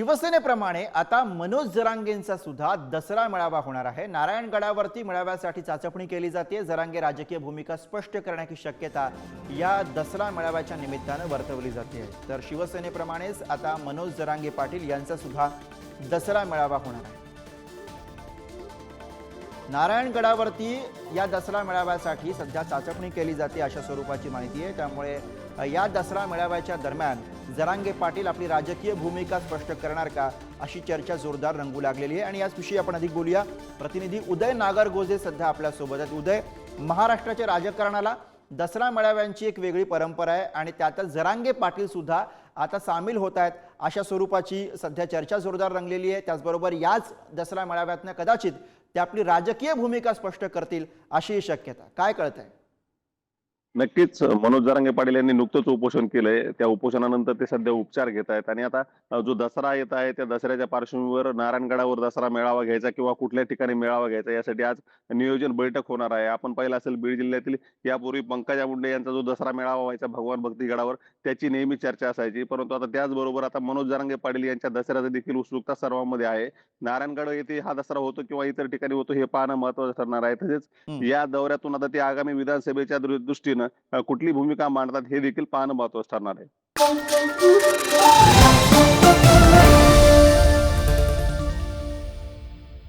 शिवसेनेप्रमाणे आता मनोज जरांगेंचा सुद्धा दसरा मेळावा होणार आहे. नारायणगडावरती मेळाव्यासाठी चाचपणी केली जाते. जरांगे राजकीय भूमिका स्पष्ट करण्याची शक्यता या दसरा मेळाव्याच्या निमित्तानं वर्तवली जाते. तर शिवसेनेप्रमाणेच आता मनोज जरांगे पाटील यांचा सुद्धा दसरा मेळावा होणार आहे. नारायणगडावरती या दसरा मेळाव्यासाठी सध्या चाचपणी केली जाते अशा स्वरूपाची माहिती आहे. त्यामुळे या दसरा मेळाव्याच्या दरम्यान जरांगे पाटील आपली राजकीय भूमिका स्पष्ट करणार का? अशी चर्चा जोरदार रंगू लागलेली आहे. आणि याचविषयी आपण अधिक बोलूया. प्रतिनिधी उदय नागरगोजे सध्या आपल्यासोबत आहेत. उदय महाराष्ट्राच्या राजकारणाला दसरा मेळाव्यांची एक वेगळी परंपरा आहे आणि त्यातच जरांगे पाटील सुद्धा आता सामील होत आहेत. अशा स्वरूपाची सध्या चर्चा जोरदार रंगलेली आहे. त्याचबरोबर याच दसरा मेळाव्यातनं कदाचित ते आपली राजकीय भूमिका स्पष्ट करतील अशी शक्यता. काय कळतंय? नक्कीच मनोज जरांगे पाटील यांनी नुकतंच उपोषण केलंय. त्या उपोषणानंतर ते सध्या उपचार घेत आहेत आणि आता जो दसरा येत आहे त्या दसऱ्याच्या पार्श्वभूमीवर नारायणगडावर दसरा मेळावा घ्यायचा किंवा कुठल्या ठिकाणी मेळावा घ्यायचा यासाठी आज नियोजन बैठक होणार आहे. आपण पाहिलं असेल बीड जिल्ह्यातील यापूर्वी पंकजा मुंडे यांचा जो दसरा मेळावा व्हायचा भगवान भक्तीगडावर त्याची नेहमी चर्चा असायची. परंतु आता त्याचबरोबर आता मनोज जरांगे पाटील यांच्या दसऱ्याचा देखील उत्सुकता सर्वांमध्ये आहे. नारायणगड येथे हा दसरा होतो किंवा इतर ठिकाणी होतो हे पाहणं महत्वाचं ठरणार आहे. तसेच. या दौऱ्यातून आता ते आगामी विधानसभेच्या दृष्टीनं अ, कुठली भूमिका मांडतात हे देखील पाहणं महत्वाचं ठरणार आहे.